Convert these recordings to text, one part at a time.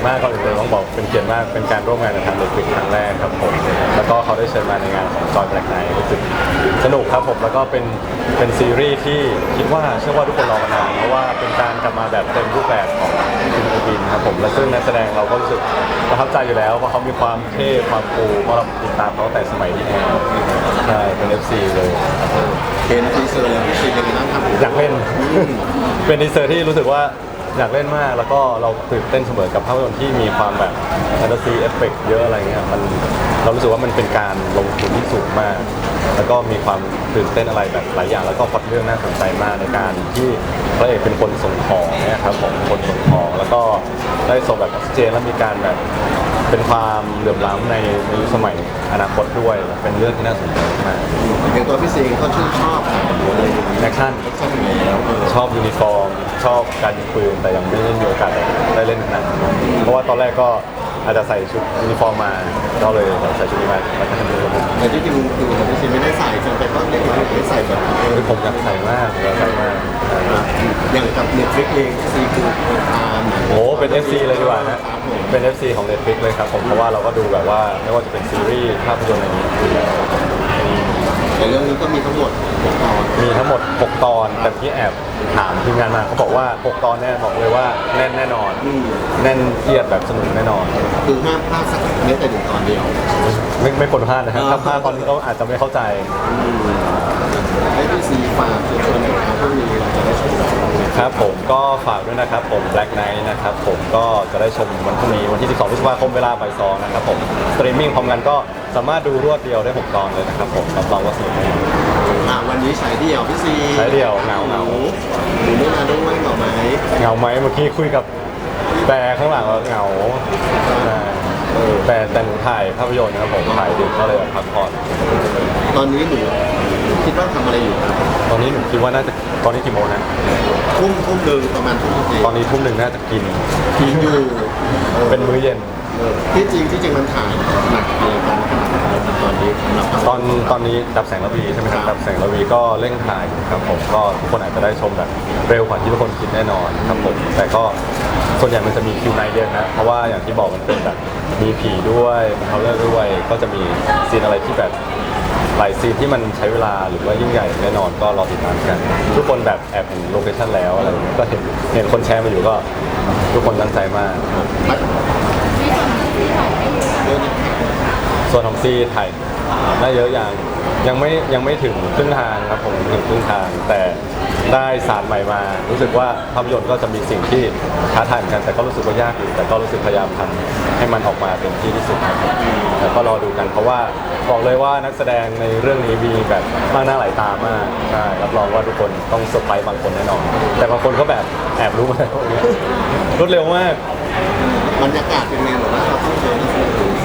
ยรติมากก่อนอื่นเลยต้องบอกเป็นเกียรติมากเป็นการร่วมงานกับทางเด็กฟิกครั้งแรกครับผมแล้วก็เขาได้เชิญมาในงานของจอยแบล็กไนท์รู้สึกสนุกครับผมแล้วก็เป็นเป็นซีรีส์ที่คิดว่าเชื่อว่าทุกคนรอมานานเพราะว่าเป็นการกลับมาแบบเต็มรูปแบบของจินอูบินครับผมและซึ่งนักแสดงเราก็รู้สึกประทับใจอยู่แล้วเพราะเขามีความเท่ความปูเพราะเราติดตามเขาตั้งแต่สมัยที่แอร์ใช่เป็น FC เลยเห็นทีเซอร์แล้วพี่ซีเป็นไงบ้างครับอยากเล่นเป็นดีเซอร์ที่รู้สึกว่า อยากเล่นมากแล้วก็เราตื่นเต้นเสมอกับภาพยนตร์ที่มีความแบบแฟนตาซีเอฟเฟกเยอะอะไรเงี้ยมันเรารู้สึกว่ามันเป็นการลงทุนที่สูงมาก แล้วก็มีความตื่นเต้นอะไรแบบหลายอย่าง แล้วก็พล็อตเรื่องน่าสนใจมากในการที่พระเอกเป็นคนส่งของเนี่ยครับผมคนส่งของแล้วก็ได้ส่งแบบออกซิเจนแล้วมีการแบบเป็นความเหลื่อมล้ำในในยุคสมัยอนาคตด้วย เป็นเรื่องที่น่าสนใจมากอย่างตัวพี่ซีก็ชื่นชอบอะไรอย่างนี้แอคชั่นชอบอยู่แล้วเออชอบยูนิฟอร์ม ชอบการยิงปืนแต่ยังไม่ได้มีโอกาสได้เล่นขนาดนั้นเพราะว่าตอนแรกก็อาจจะใส่ชุดยูนิฟอร์มมาก็เลยใส่ชุดนี้มาแล้วก็ทำมือผมแต่ที่จริงคือพี่ซีไม่ได้ใส่จนไปต้องเรียกว่ไม่ใส่แบบคือผมอยากใส่มากอยากใส่มากอย่างกับเน็ตฟลิกเองซีคือเป็นตามโอ้เป็น FC เลยดีกว่าฮะเป็น FC ของ Netflix เลยครับผมเพราะว่าเราก็ดูแบบว่าไม่ว่าจะเป็นซีรีส์ภาพยนตร์อะไรนี้อยู่แต่เรื่องนี้ก็มีทั้งหมด มีทั้งหมด 6 ตอนแต่ที่แอบถามทีมงานมาเขาบอกว่า 6 ตอนเนี่ยบอกเลยว่าแน่นแน่นอนอืมแน่นเครียดแบบสนุกแน่นอน คือห้ามพลาดสักแม้แต่หนึ่งตอนเดียว ไม่ไม่ควรพลาดนะครับอ่าถ้าพลาดตอนนี้เขาอาจจะไม่เข้าใจ ให้พี่ซีฝากชวนหน่อยครับ ครับผมก็ฝากด้วยนะครับผม Black Knight นะครับผมก็จะได้ชมวันพรุ่งนี้วันที่ 12พฤษภาคมเวลาบ่ายสองนะครับผมสตรีมมิ่งพร้อมกันก็สามารถดูรวดเดียวได้6ตอนเลยนะครับผมรับรองว่าสนุกแน่นอนอะวันนี้ฉายเดี่ยวพี่ซีฉายเดี่ยวเหงาเหงาหนูไม่มาด้วยเหงาไหมเหงาไหมเมื่อกี้คุยกับแปรข้างหลังว่าเหงาใช่แต่แต่หนูถ่ายภาพยนตร์นะครับผมถ่ายดึกก็เลยแบบพักผ่อนตอนนี้หนู คิดว่าทำอะไรอยู่ครับตอนนี้หนูคิดว่าน่าจะตอนนี้กี่โมงนะทุ่มทุ่มหนึ่งประมาณทุ่มสี่ตอนนี้ทุ่มหนึ่งน่าจะกินกินอยู่ออเป็นมื้อเย็นเออที่จริงที่จริงมันถ่ายหนักอะไรกันขนาดไหนตอนนี้สำหรับเราตอนตอนนี้ดับแสงระวีใช่ไหมครับครับดับแสงระวีก็เร่งถ่ายอยู่ครับผมก็ทุกคนอาจจะได้ชมแบบเร็วกว่าที่ทุกคนคิดแน่นอนครับผมแต่ก็ส่วนใหญ่มันจะมีคิวไนเยอะนะเพราะว่าอย่างที่บอกมันเป็นแบบมีผีด้วยมีเขาเลอร์ด้วยก็จะมีซีนอะไรที่แบบ หลายซีนที่มันใช้เวลาหรือว่ายิ่งใหญ่แน่นอนก็รอติดตามกัน ทุกคนแบบแอบเห็นโลเคชั่นแล้วอะไรอย่างเงี้ยก็เห็นเห็นคนแชร์มาอยู่ก็ ทุกคนตั้งใจมากบัดเรื่องนี้ส่วนของซีถ่ายได้เยอะอย่าง ยังไม่ยังไม่ถึงครึ่งทางครับผมถึงครึ่งทาง แต่ได้ศาสตร์ใหม่มา รู้สึกว่าภาพยนตร์ก็จะมีสิ่งที่ท้าทายเหมือนกันแต่ก็รู้สึกว่ายากอยู่แต่ก็รู้สึกพยายามทำให้มันออกมาเป็นที่ที่สุดครับแต่ก็รอดูกันเพราะว่าบอกเลยว่านักแสดงในเรื่องนี้มีแบบมากหน้าหลายตามากใช่รับรองว่าทุกคนต้องเซอร์ไพรส์บางคนแน่นอน แต่บางคนก็แบบแอบรู้มาแล้วอย่างเงี้ยรวดเร็วมาก บรรยากาศเป็นไงหรือว่าเราต้องเจอ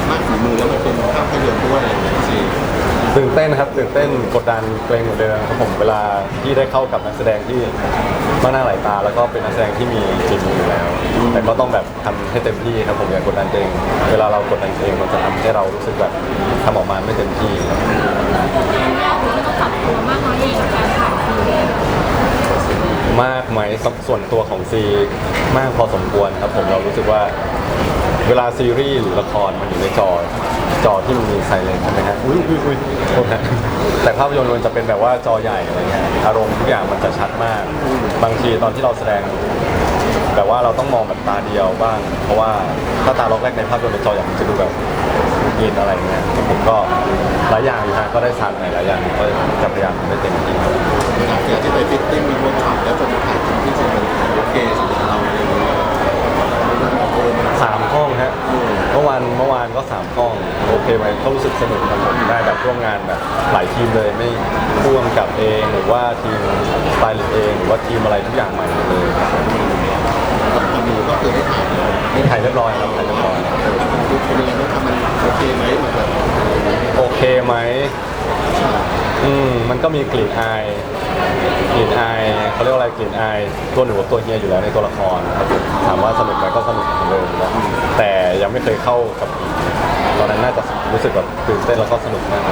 มากฝีมือแล้วมันเป็นภาพยนตร์ด้วยอะไรอย่างเงี้ยสิตื่นเต้นครับตื่นเต้นกดดันเกรงเหมือนเดิมครับผมเวลาที่ได้เข้ากับนักแสดงที่มากหน้าหลายตา แล้วก็เป็นนักแสดงที่มีฝีมืออยู่แล้ว แต่ก็ต้องแบบทำให้เต็มที่ครับผมอย่ากดดันตัวเองเวลาเรากดดันตัวเองมันจะทำให้เรารู้สึกแบบทำออกมาไม่เต็มที่ครับต้องปรับตัวมากน้อยยังไงกับการถ่ายซีรีส์ มากไหมสส่วนตัวของซีมากพอสมควรครับผมเรารู้สึกว่าเวลาซีรีส์หรือละครมันอยู่ในจอจอที่มันมีไซเลนใช่ไหมฮะอุ้ยอุ้ยอุ้ยโทษนะแต่ภาพยนตร์มันจะเป็นแบบว่าจอใหญ่อะไรเงี้ยอารมณ์ทุกอย่างมันจะชัดมาก บางทีตอนที่เราแสดง แบบว่าเราต้องมองแบบตาเดียวบ้าง เพราะว่าถ้าตาล็อกแรกในภาพยนตร์ในจอใหญ่มันจะดูแบบยินอะไรเงี้ยผมก็หลายอย่างอยู่ฮะก็ได้สั่งหลายอย่างก็จะพยายามทำให้เต็มที่ครับหลังจาที่ไปฟิตติ้งมีวิร์กช็อปแล้วจนมาถ่ายทำที่จริงมันโอเคสำหรับเราอะไรอย่างเงี้ยสามห้องฮะเมื่อวานเมื่อวานก็สามห้องโอเคไหมก็รู้สึกสนุกครับผมได้แบบร่วมงานแบบหลายทีมเลยไม่พ่วงกับเองหรือว่าทีมสไตลิสต์เอง หรือว่าทีมอะไรทุกอย่างใหม่เลย ตอนนี้ก็คือได้ถ่าย นี่ถ่ายเรียบร้อยครับถ่ายเรียบร้อยเป็นยังไงบ้างครับมันโอเคไหมมันแบบโอเคไหมอืมมันก็มีกลิ่นอายกลิ่นอายเขาเรียกว่าอะไรกลิ่นอายตัวหนูกับตัวเฮียอยู่แล้วในตัวละครครับถามว่าสนุกไหมก็สนุกเหมือนเดิมนะแต่ยังไม่เคยเข้ากับตอนนั้นน่าจะ รู้สึกแบบตื่นเต้นแล้วก็สนุกมาก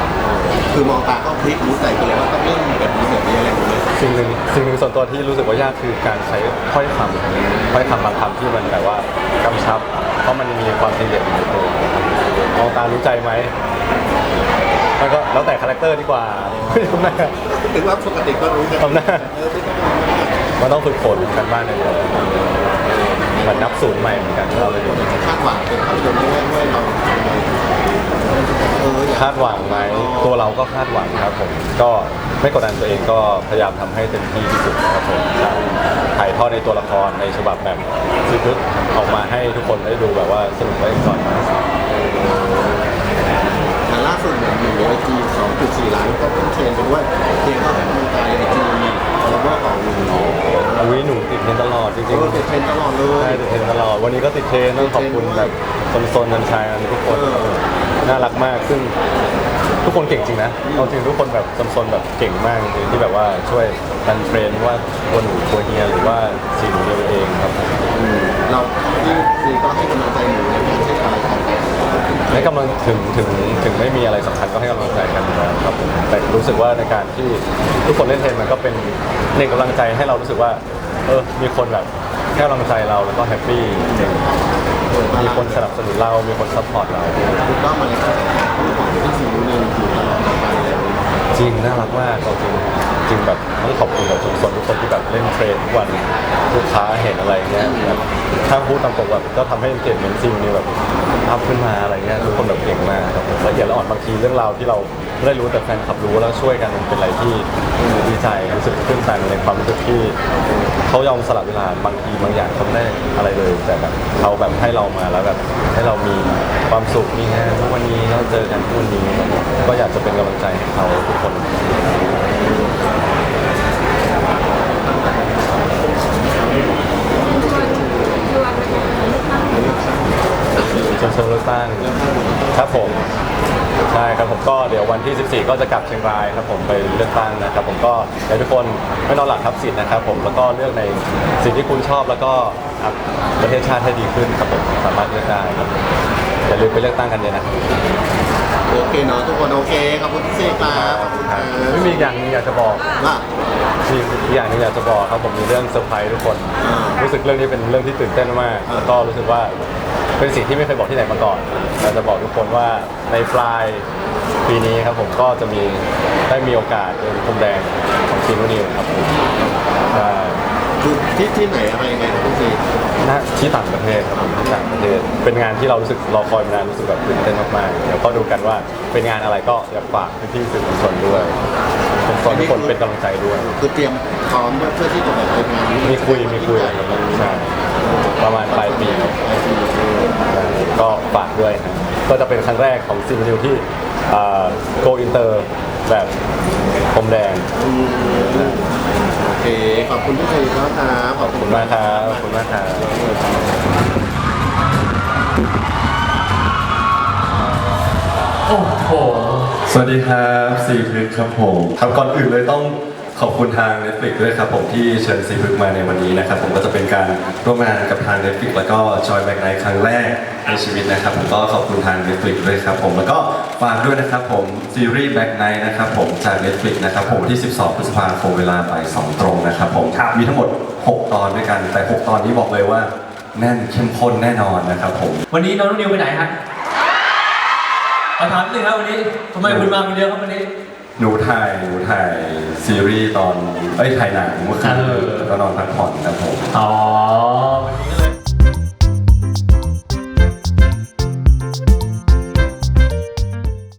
คือมองตาก็พลิกรู้ใจกันเลยว่าต้องเล่นแบบนี้แบบนี้อะไรอย่างเงี้ยสิ่งหนึ่งสิ่งหนึ่งส่วนตัวที่รู้สึกว่ายากคือการใช้ถ้อยคำค่อยคำบางคำที่มันแบบว่ากำชับ เพราะมันมีความซีเรียสอยู่ในตัวมองตารู้ใจไหมมันก็แล้วแต่คาแรคเตอร์ดีกว่าทำหน้าถึงว่าปกติก็รู้กันทำหน้าเออไม่ต้องทำหน้ามันต้องฝึกฝนกันบ้างในเดือนเหมันนับศูนย์ใหม่เหมือนกันเราเลยคาดหวังเป็นภาพยนตร์เรื่องแรกด้วยเราเอออยาก คาดหวังไหมตัวเราก็คาดหวังครับผมก็ไม่กดดันตัวเองก็พยายามทำให้เต็มที่ที่สุดครับผมใช่ถ่ายทอดในตัวละครในฉบับแบบซึ้งๆออกมาให้ทุกคนได้ดูแบบว่าสนุกและเอ็นจอยมากแต่ล่าสุดเนี่ยอยู่ในไอจี2.4ล้านก็ขึ้นเทรนด์ไปด้วยเพลงก็ให้กำลังใจไอจีฟอลโลเวอร์ของหนูอุ้ยหนูติดเทรนด์ตลอดจเอริงอติดเทรนด์ตลอดเลๆใช่ย ติดเทรนด์ตลอด วันนี้ก็ติดเทรนด์ต้องขอบคุณแบบโซนๆนันชายทุกคน เออ น่ารักมากซึ่งทุกคนเก่งจริงนะเอาจริงทุกคนแบบโซนๆแบบเก่งมากจริงๆที่แบบว่าช่วยดันเทรนว่าตัวหนูตัวเฮียหรือว่าสีหนูเดียวเองครับอืมเราที่ซีก็ให้กำลังใจหนูในการใช้อะไรกันให้กำลังถึงถึงถึงไม่มีอะไรสำคัญก็ให้กำลังใจกันอยู่แล้วครับผมแต่รู้สึกว่าในการที่ทุกคนเล่นเทนมันก็เป็นหนึ่งกำลังใจให้เรารู้สึกว่าเออมีคนแบบ ให้กำลังใจเราแล้วก็แฮปปี้มีคนสนับสนุนเรา มีคนซัพพอร์ตเรา ถูกต้องมาเลยครับของที่ซีนูนึงอยู่ตลอดไปเลยจริงน่ารักมากเอาจริงจริงแบบต้องขอบคุณแบบชุมชนทุกคนที่แบบเล่นเทรนทุกวันลูกค้าเห็นอะไรเงี้ยแบบถ้าพูดตามตรงแบบก็ทำให้เกมเมนซิงนี่แบบอัพขึ้นมาอะไรเงี้ยทุกคนแบบเก่งมากครับผมละเอียดละอ่อนบางทีเรื่องราวที่เรา ไม่ได้รู้แต่แฟนคลับรู้แล้วช่วยกันมันเป็นอะไรที่ดีใจรู้สึกตื้นตันในความรู้สึกที่เขายอมสละเวลาบางทีบางอย่างเขาไม่ได้อะไรเลย แต่แบบเขาแบบให้เรามาแล้วแบบให้เรามีความสุขมีงานทุกวันนี้เราเจอกันทุกวันนี้ก็อยากจะเป็นกำลังใจให้เขาทุกคน คือวันเป็นการเลือกตั้ง เชิญชมเลือกตั้งครับผมใช่ครับผมก็เดี๋ยววันที่ 14 ก็จะกลับเชียงรายครับผมไปเลือกตั้งนะครับผมก็อยากให้ทุกคนไม่นอนหลับทับสิทธิ์นะครับผมแล้วก็เลือกในสิ่งที่คุณชอบแล้วก็ทำประเทศชาติให้ดีขึ้นครับผมสามารถเลือกได้ครับอย่าลืมไปเลือกตั้งกันเลยนะโอเคเนาะทุกคนโอเคขอบคุณพี่ซีครับขอบคุณครับไม่มีอีกอย่างหนึงอยากจะบอก ว่ามีอีกอย่างหนึงอยากจะบอกครับผมมีเรื่องเซอร์ไพรส์ทุกคนอ่ารู้สึกเรื่องนี้เป็นเรื่องที่ตื่นเต้นมากอ่าแล้วก็รู้สึกว่า เป็นสิ่งที่ไม่เคยบอกที่ไหนมาก่อนเราจะบอกทุกคนว่าในปลายปีนี้ครับผมก็จะมีได้มีโอกาสเดินพรมแดงของซีนูนิวครับผมใช่คือที่ที่ไหนอะไรยังไงครับพี่ซีณที่ต่างประเทศครับผมที่ต่างประเทศเป็นงานที่เรารู้สึกรอคอยมานานรู้สึกแบบตื่นเต้นมากๆเดี๋ยวก็ดูกันว่าเป็นงานอะไรก็อยากฝากพี่ๆสื่อมวลชนด้วยผมขอทุกคนเป็นกำลังใจด้วย คือเตรียมพร้อมเพื่อที่จะแบบไปงานนี้มีคุยมีคุยใช่ประมาณปลายปีปลายปี ก็ฝากด้วยนะก็จะเป็นครั้งแรกของซีนิวที่โกอินเตอร์แบบพรมแดงอืมโอเค ขอบคุณพี่ซีครับขอบคุณมากครับขอบคุณมากครับโอ้โห สวัสดีครับซีพึกครับผมครับก่อนอื่นเลยต้อง ขอบคุณทาง Netflix ด้วยครับผมที่เชิญซีพึกมาในวันนี้นะครับผมก็จะเป็นการร่วมงานกับทาง Netflix แล้วก็จอยแบงค์ไนครั้งแรกในชีวิตนะครับผมก็ขอบคุณทาง Netflix ด้วยครับผมแล้วก็ฝากด้วยนะครับผมซีรีส์ Back Night นะครับผมจาก Netflix นะครับผมวันที่ 12 พฤษภาคมเวลาบ่าย2ตรงนะครับผมครับมีทั้งหมด 6 ตอนด้วยกันแต่ 6 ตอนนี้บอกเลยว่าแน่นเข้มข้นแน่นอนนะครับผม วันนี้น้องนุ่นนิวไปไหนฮะเอาถามหนึ่งครับวันนี้ทำไมคุณมาคนเดียวครับวันนี้ หนูถ่ายหนูถ่ายซีรีส์ตอน เอ้ยถ่ายหนังเมื่อคืนเออแล้วก็นอนพักผ่อนครับผม อ๋อ